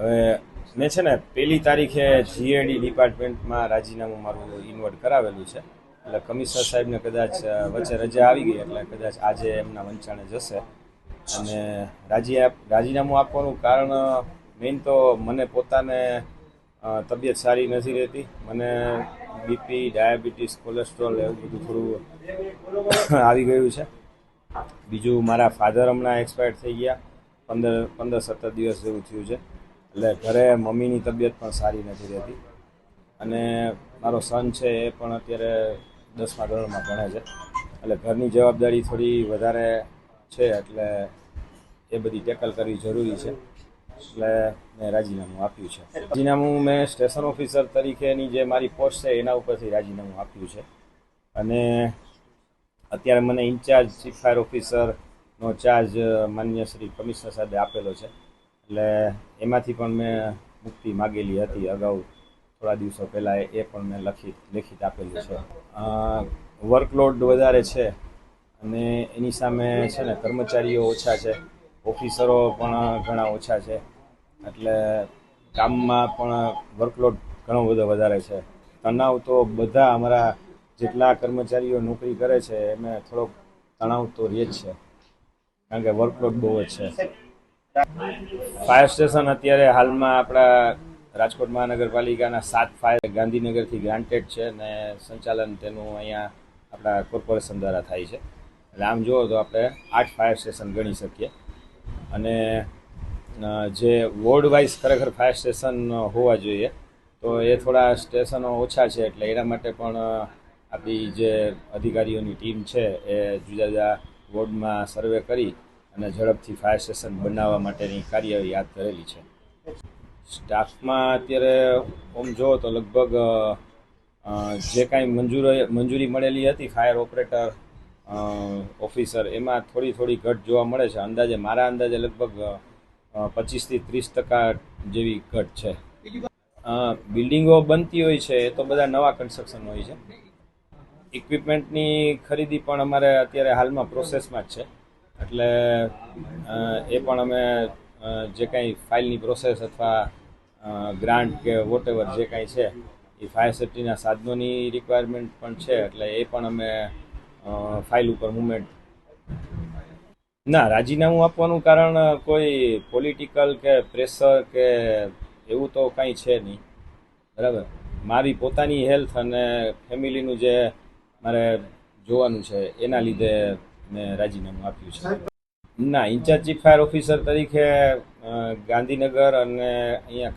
હવે મેં છે ને પહેલી તારીખે જીએડી ડિપાર્ટમેન્ટમાં રાજીનામું મારું ઇન્વર્ટ કરાવેલું છે. એટલે કમિશનર સાહેબને કદાચ વચ્ચે રજા આવી ગઈ એટલે કદાચ આજે એમના વંચાણે જશે. અને રાજી રાજીનામું આપવાનું કારણ મેઇન તો મને પોતાને તબિયત સારી નથી રહેતી. મને બીપી ડાયાબિટીસ કોલેસ્ટ્રોલ એવું બધું થોડું આવી ગયું છે. બીજું મારા ફાધર હમણાં એક્સપાયર થઈ ગયા. પંદર પંદર, સત્તર દિવસ જેવું થયું છે. એટલે ઘરે મમ્મીની તબિયત પણ સારી નથી રહેતી. અને મારો સન છે એ પણ અત્યારે દસમા ધોરણમાં ભણે છે. એટલે ઘરની જવાબદારી થોડી વધારે છે એટલે એ બધી ટેકલ કરવી જરૂરી છે. એટલે મેં રાજીનામું આપ્યું છે. રાજીનામું મેં સ્ટેશન ઓફિસર તરીકેની જે મારી પોસ્ટ છે એના ઉપરથી રાજીનામું આપ્યું છે. અને અત્યારે મને ઇન્ચાર્જ ચીફ ફાયર ઓફિસરનો ચાર્જ માન્ય શ્રી કમિશનર સાહેબે આપેલો છે. એટલે એમાંથી પણ મેં મુક્તિ માગેલી હતી અગાઉ. થોડા દિવસો પહેલાં એ પણ મેં લખી લેખિત આપેલું છે. વર્કલોડ વધારે છે અને એની સામે છે ને કર્મચારીઓ ઓછા છે. ઓફિસરો પણ ઘણા ઓછા છે. એટલે કામમાં પણ વર્કલોડ ઘણો બધો વધારે છે. તણાવ તો બધા અમારા જેટલા કર્મચારીઓ નોકરી કરે છે એમને થોડોક તણાવ તો રહે જ છે. કારણ કે વર્કલોડ બહુ જ છે. ફાયર સ્ટેશન અત્યારે હાલમાં આપણા રાજકોટ મહાનગરપાલિકાના સાત ફાયર ગાંધીનગરથી ગ્રાન્ટેડ છે અને સંચાલન તેનું અહીંયા આપણા કોર્પોરેશન દ્વારા થાય છે. એટલે આમ જુઓ તો આપણે આઠ ફાયર સ્ટેશન ગણી શકીએ. અને જે વોર્ડ વાઇઝ ખરેખર ફાયર સ્ટેશન હોવા જોઈએ, તો એ થોડા સ્ટેશનો ઓછા છે એટલે એના માટે પણ આપણી જે અધિકારીઓની ટીમ છે એ જુદા જુદા વોર્ડમાં સર્વે કરી અને ઝડપથી ફાયર સ્ટેશન બનાવવા માટેની કાર્યવાહી હાથ ધરેલી છે. સ્ટાફમાં અત્યારે આમ જુઓ તો લગભગ જે કાંઈ મંજૂરી મંજૂરી મળેલી હતી ફાયર ઓપરેટર ઓફિસર એમાં થોડી થોડી ઘટ જોવા મળે છે. અંદાજે મારા અંદાજે લગભગ પચીસથી ત્રીસ ટકા જેવી ઘટ છે. બિલ્ડિંગો બનતી હોય છે, એ તો બધા નવા કન્સ્ટ્રક્શન હોય છે. ઇક્વિપમેન્ટની ખરીદી પણ અમારે અત્યારે હાલમાં પ્રોસેસમાં જ છે. એટલે એ પણ અમે જે કાંઈ ફાઇલની પ્રોસેસ અથવા ગ્રાન્ટ કે વોટ જે કાંઈ છે, એ ફાયર સેફ્ટીના સાધનોની રિક્વાયરમેન્ટ પણ છે, એટલે એ પણ અમે ફાઇલ ઉપર મુવમેન્ટ ના, રાજીનામું આપવાનું કારણ કોઈ પોલિટિકલ કે પ્રેશર કે એવું તો કાંઈ છે નહીં. બરાબર? મારી પોતાની હેલ્થ અને ફેમિલીનું જે મારે જોવાનું છે, એના લીધે મેં રાજીનામું આપ્યું છે. ના ઇન્ચાર્જ ચીફ ફાયર ઓફિસર તરીકે ગાંધીનગર અને અહીંયા